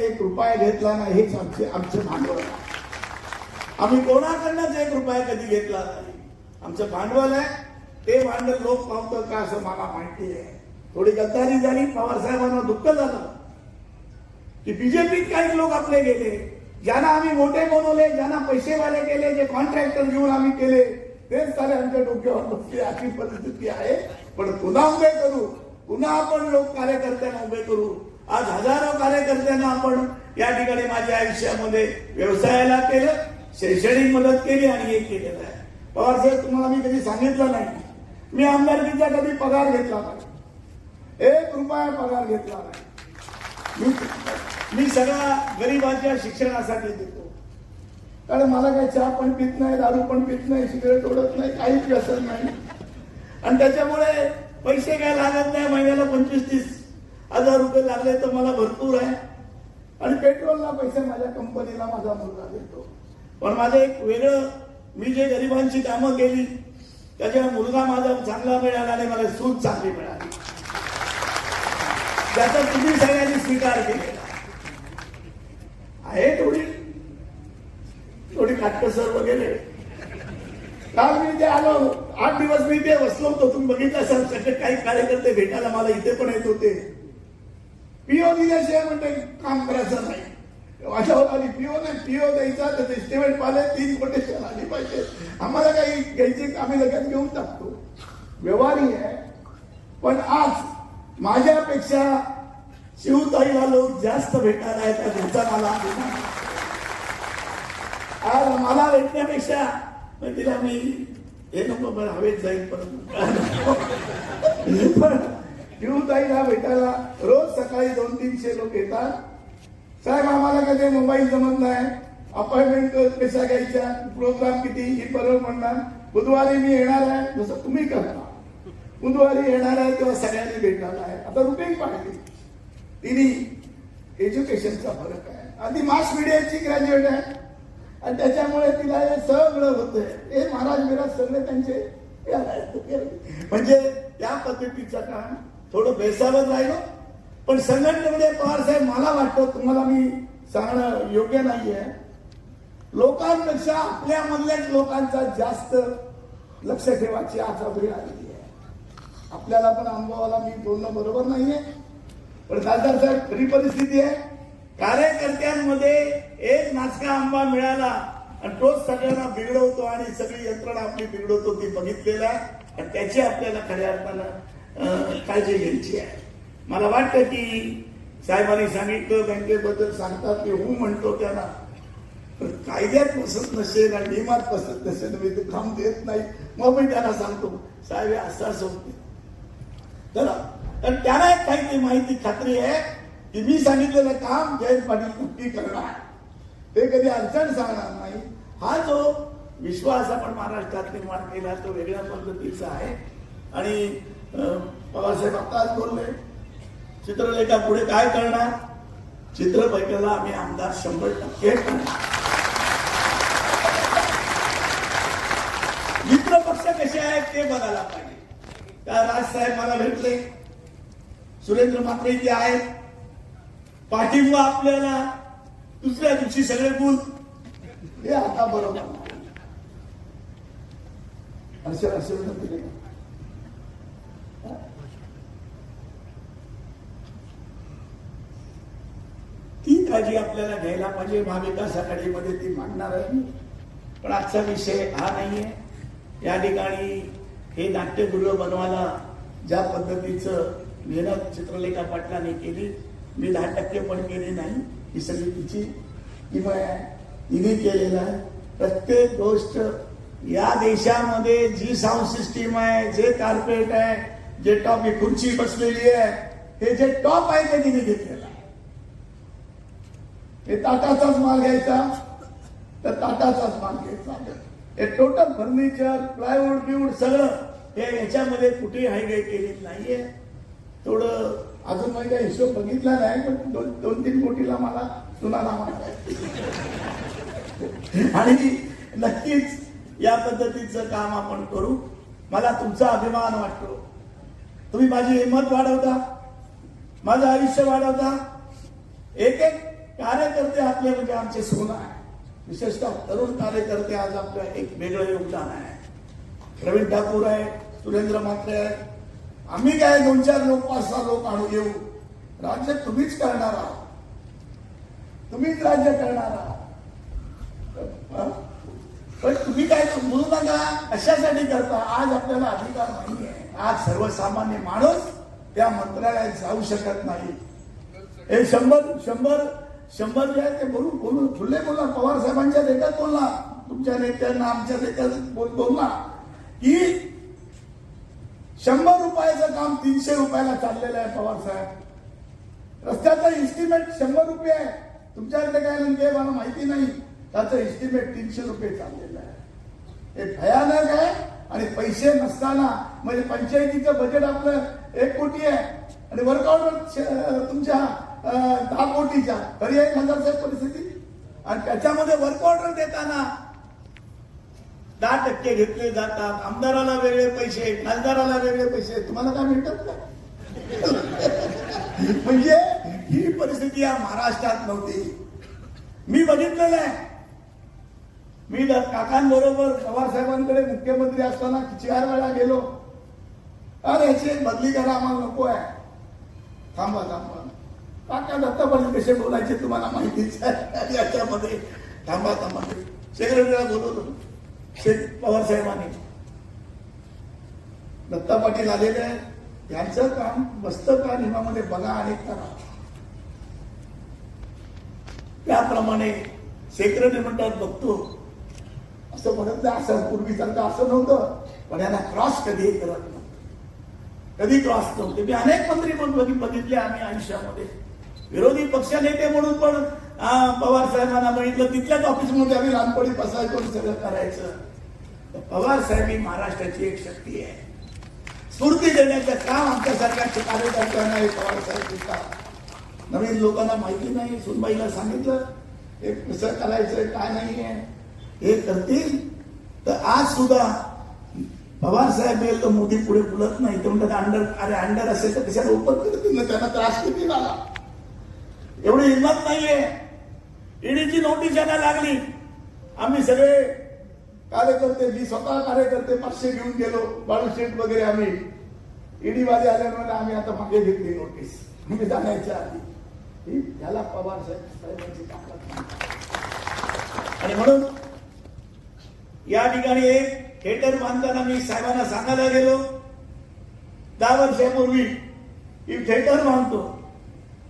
एक रुपया घेतला नाही हेच आमचे आमचे भांडवल. आहे. आम्ही कोणाकडनंच एक रुपया कधी घेतला नाही? आमचं भांडवल आहे ते भांडवल लोक पावतं का असं मला माहिती आहे. थोडी गद्दारी झाली पवार साहेबांना दुःख झालं. की बीजेपीत काही लोक आपले गेले. ज्यांना आम्ही मोठे बनवले ज्यांना पैसेवाले केले जे कॉन्ट्रॅक्टर घेऊन आम्ही केले तेच सारे आमच्या डोक्यावर बसले. अशी परिस्थिती आहे. पण पुन्हा उभे करू. पुन्हा आपण लोक कार्यकर्त्यांना उभे करू. आज हजारो कार्यकर्त्यांना आपण या ठिकाणी माझ्या आयुष्यामध्ये व्यवसायाला केलं शैक्षणिक मदत केली आणि हे केलेलं आहे. पवार साहेब तुम्हाला मी कधी सांगितलं नाही. मी आमदारकीचा कधी पगार घेतला नाही. एक रुपया पगार घेतला नाही. मी मी सगळा गरिबाच्या शिक्षणासाठी देतो. कारण मला काही चहा पण पित नाही दारू पण पित नाही सिगरेट ओढत नाही काहीच व्यसन नाही. आणि त्याच्यामुळे पैसे काय लागत नाही महिन्याला पंचवीस तीस हजार रुपये लागले तर मला भरपूर आहे. आणि पेट्रोलला पैसे माझ्या कंपनीला माझा मुलगा देतो. पण माझं एक वेगळं मी जे गरिबांची कामं केली त्याच्या मुलगा माझा चांगला मिळाला आणि मला सूट चांगली मिळाली. त्याचा तुम्ही सगळ्यांनी स्वीकार केलेला आहे थोडी थोडी काटकसर वगैरे. काल मी ते आलो आठ दिवस मी ते बसलो होतो. तुम्ही बघितलं असाल सगळे काही कार्यकर्ते भेटायला मला इथे पण येत होते. पिओ दिल्याशिवाय म्हणते काम करायचं नाही. माझ्यावर आली पीओ नाही पिओ द्यायचा तर एस्टिमेट पाहिले तीन कोटेशन आली पाहिजे. आम्हाला काही घ्यायची आम्ही लगेच घेऊन टाकतो. व्यवहारी आहे. पण आज माझ्यापेक्षा शिवताईला लोक जास्त भेटायला येतात ह्याचा मला आज मला भेटण्यापेक्षा तिला मी हे नको पण हवेत जाईल परत. पण शिवताईला भेटायला रोज सकाळी दोन तीनशे लोक येतात. साहेब आम्हाला कधी मोबाईल जमत नाही. अपॉइंटमेंट कशा घ्यायच्या? प्रोग्राम किती? ही बरोबर म्हणणार. बुधवारी मी येणार आहे. जसं तुम्ही करता. बुधवारी येणार आहे तेव्हा सगळ्यांनी भेटणार आहे. आता रुटीन पाहिजे तिने एज्युकेशनचा फरक आहे. आधी मास मीडियाची ग्रॅज्युएट आहे. आणि त्याच्यामुळे तिला हे सगळं होतंय. हे महाराज मिराज सगळे त्यांचे म्हणजे त्या पद्धतीचं काम थोडं बेसावत राहिलो. पण संघटनेमध्ये पवार साहेब मला वाटतं तुम्हाला मी सांगणं योग्य नाहीये. लोकांपेक्षा आपल्यामधल्याच लोकांचा जास्त लक्ष ठेवायची आज आलेली आहे. आपल्याला पण अनुभवाला मी बोलणं बरोबर नाहीये. पण खासदार साहेब खरी परिस्थिती आहे. कार्यकर्त्यांमध्ये एक नाचका आंबा मिळाला आणि तोच सगळ्यांना बिघडवतो आणि सगळी यंत्रणा आपली बिघडवतो ती बघितलेलं आहे. आणि त्याची आपल्याला खऱ्या अर्थानं काळजी घ्यायची आहे. मला वाटतं की साहेबांनी सांगितलं बँकेबद्दल सांगतात की हो म्हणतो त्यांना. पण कायद्यात बसत नसेल आणि नियमात बसत नसेल मी ते काम देत नाही. मग मी त्यांना सांगतो साहेब हे असं असं होते तर तर एक काही माहिती खात्री आहे की मी सांगितलेलं काम जयंत पाटील नक्की करणार. ते कधी अडचण सांगणार नाही. हा जो विश्वास आपण महाराष्ट्रात निर्माण केला तो वेगळ्या पद्धतीचा आहे. आणि अं, पवारसाहेब आत्ताच बोलले चित्रलेखा पुढे काय करणार? चित्रपटाला आम्ही आमदार शंभर टक्के मित्र पक्ष कसे आहेत ते बघायला पाहिजे. त्या राजसाहेब मला भेटले? सुरेंद्र मात्रे जे आहेत पाठिंबा आपल्याला दुसऱ्या दिवशी सगळे बोल. हे आता बरोबर. असे असे दिले का? ती काळजी आपल्याला घ्यायला पाहिजे. महाविकास आघाडीमध्ये ती मांडणार आहे. पण आजचा विषय हा नाहीये. या ठिकाणी हे नाट्यगृह बनवायला ज्या पद्धतीचं मेहनत चित्रलेखा पाटलाने केली मी दहा टक्के पण केली नाही. ही सगळी तिची किंमत आहे. तिने केलेलं आहे. प्रत्येक गोष्ट या देशामध्ये जी साऊंड सिस्टीम आहे जे कार्पेट आहे जे टॉप ही खुर्ची बसलेली आहे हे जे टॉप आहे ते तिने घेतलेलं हे ताटाचाच माल घ्यायचा? तर ताटाचाच माल घ्यायचा. हे टोटल फर्निचर प्लायवूड बिवूड सगळं हे याच्यामध्ये कुठेही हायगाय केलेली नाहीये. थोडं अजून काही काय हिशोब बघितला नाही पण दोन दोन तीन कोटीला मला सुनाना आणि नक्कीच या पद्धतीचं काम आपण करू. मला तुमचा अभिमान वाटतो. तुम्ही माझी हिंमत वाढवता. माझं आयुष्य वाढवता. एक एक कार्यकर्ते आपले म्हणजे आमचे सोनं आहे. विशेषतः तरुण कार्यकर्ते आज आपलं एक वेगळं योगदान आहे. प्रवीण ठाकूर आहे सुरेंद्र म्हात्रे आहे. आम्ही काय दोन चार लोक पाच सहा लोक आणू येऊ? राज्य तुम्हीच करणार आहात. तुम्हीच राज्य करणार आहात. पण तुम्ही काय बोलू नका. कशासाठी करता? आज आपल्याला अधिकार नाही आहे आज सर्वसामान्य माणूस त्या मंत्रालयात जाऊ शकत नाही. हे शंभर शंभर शंभर जे आहे ते बोलू बोलू खुले बोलला पवार साहेबांच्या देखत बोलला. तुमच्या नेत्यांना आमच्या देखत बोल बोलला. की शंभर रुपयाचं काम तीनशे रुपयाला चाललेलं आहे पवार साहेब. रस्त्याचा इस्टिमेट शंभर रुपये आहे. तुमच्याकडे काय म्हणजे मला माहिती नाही. त्याचं इस्टिमेट तीनशे रुपये चाललेलं आहे. हे भयानक आहे आणि पैसे नसताना म्हणजे पंचायतीचं बजेट आपलं एक कोटी आहे. आणि वर्कआउट तुमच्या दहा कोटीच्या तरी एक हजार परिस्थिती आणि त्याच्यामध्ये वर्कआउट देताना दहा टक्के घेतले जातात. आमदाराला वेगळे पैसे खासदाराला वेगळे पैसे. तुम्हाला काय मिळतात का म्हणजे ही परिस्थिती या महाराष्ट्रात नव्हती. मी बघितलेलं आहे. मी काकांबरोबर पवार साहेबांकडे मुख्यमंत्री असताना चार वेळा गेलो. अरे ह्याची बदली करा आम्हाला नको आहे. थांबा थांबा. काका दत्तापणे कसे बोलायचे तुम्हाला माहितीच आहे. याच्यामध्ये थांबा थांबा. सेक्रेटरीला बोलवलं. शेख पवार साहेबांनी. दत्ता पाटील आलेले आहेत. यांचं काम मस्त का नियमामध्ये बघा आणि करा. त्याप्रमाणे सेक्रेटरी म्हणतात बघतो. असं म्हणत नाही असं पूर्वीसारखं असं नव्हतं. पण यांना क्रॉस कधीही करत नव्हतं. कधी क्रॉस नव्हते. मी अनेक मंत्री पण बघितले आम्ही आयुष्यामध्ये. विरोधी पक्ष नेते म्हणून पण पवार साहेबांना बघितलं तिथल्याच ऑफिसमध्ये आम्ही लहानपणी बसायचो सगळं करायचं. पवार साहेब ही महाराष्ट्राची एक शक्ती आहे. स्फूर्ती देण्याचं काम आमच्यासारख्या कार्यकर्त्यांना हे पवार साहेब देतात नवीन लोकांना माहिती नाही सुनबाईला सांगितलं हे कसं करायचं काय नाही आहे हे करतील. तर आज सुद्धा पवार साहेब येईल तर मोदी पुढे बोलत नाही. ते म्हणतात अंडर अरे अंडर असेल तर कशाला ओपन करतील ना? त्यांना त्रास किती झाला? एवढी हिंमत नाहीये. ईडीची नोटीस यांना लागली. आम्ही सगळे कार्यकर्ते मी स्वतः कार्यकर्ते पाचशे घेऊन गेलो. बाळूशीट वगैरे आम्ही. ईडी वाले आल्यानंतर आम्ही आता मागे घेतली नोटीस. मी जाण्याच्या आधी. याला पवार साहेब साहेबांची ताकद आणि म्हणून या ठिकाणी एक थिएटर बांधताना मी साहेबांना सांगायला गेलो. दहा वर्षापूर्वी ही थिएटर बांधतो.